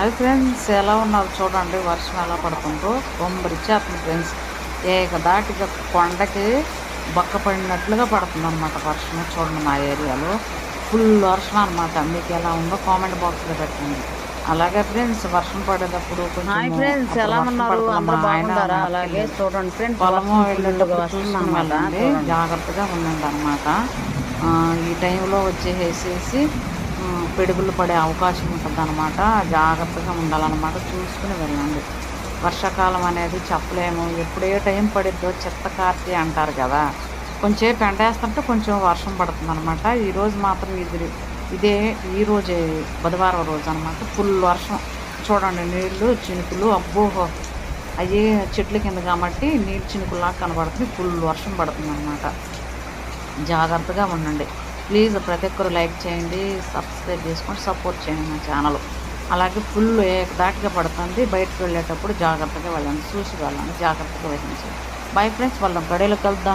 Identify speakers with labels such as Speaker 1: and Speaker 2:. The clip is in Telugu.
Speaker 1: అది ఫ్రెండ్స్ ఎలా ఉన్నారు చూడండి వర్షం ఎలా పడుతుందో. బొమ్మరిచ్చేస్తుంది ఫ్రెండ్స్ ఏక దాటిగా కొండకి బక్క పడినట్లుగా పడుతుంది అనమాట వర్షం చూడండి మా ఏరియాలో. ఫుల్ వర్షం అనమాట మీకు ఎలా ఉందో కామెంట్ బాక్స్లో పెట్టండి. అలాగే ఫ్రెండ్స్ వర్షం పడేటప్పుడు
Speaker 2: హాయ్ ఫ్రెండ్స్ ఎలా ఉన్నారు? అలాగే చూడండి ఫ్రెండ్స్
Speaker 1: పొలము వెళ్ళేటప్పుడు. జాగ్రత్తగా ఉండండి అనమాట ఈ టైంలో వచ్చేసేసి పిడుగులు పడే అవకాశం ఉంటుంది అనమాట జాగ్రత్తగా ఉండాలన్నమాట. చూసుకుని వెళ్ళండి. వర్షాకాలం అనేది చెప్పలేము. ఎప్పుడు ఏ టైం పడిద్దో చెత్త కార్తీ అంటారు కదా. కొంచెం ఎండేస్తుంటే కొంచెం వర్షం పడుతుంది అనమాట ఈరోజు మాత్రం ఇది ఇదే ఈరోజే బుధవారం రోజు అనమాట ఫుల్ వర్షం. చూడండి నీళ్ళు చినుకులు అబ్బోహో అవి చెట్ల కింద కాబట్టి నీళ్ళు చినుకులాగా కనబడుతుంది. ఫుల్ వర్షం పడుతుంది అనమాట జాగ్రత్తగా ఉండండి. ప్లీజ్ ప్రతి ఒక్కరు లైక్ చేయండి సబ్స్క్రైబ్ చేసుకొని సపోర్ట్ చేయండి మా ఛానల్. అలాగే ఫుల్ దాటిగా పడుతుంది బయటకు వెళ్ళేటప్పుడు జాగ్రత్తగా వెళ్ళండి చూసి వెళ్ళండి జాగ్రత్తగా వెళ్ళండి బై ఫ్రెండ్స్ వాళ్ళం గడిలో కలుద్దాం.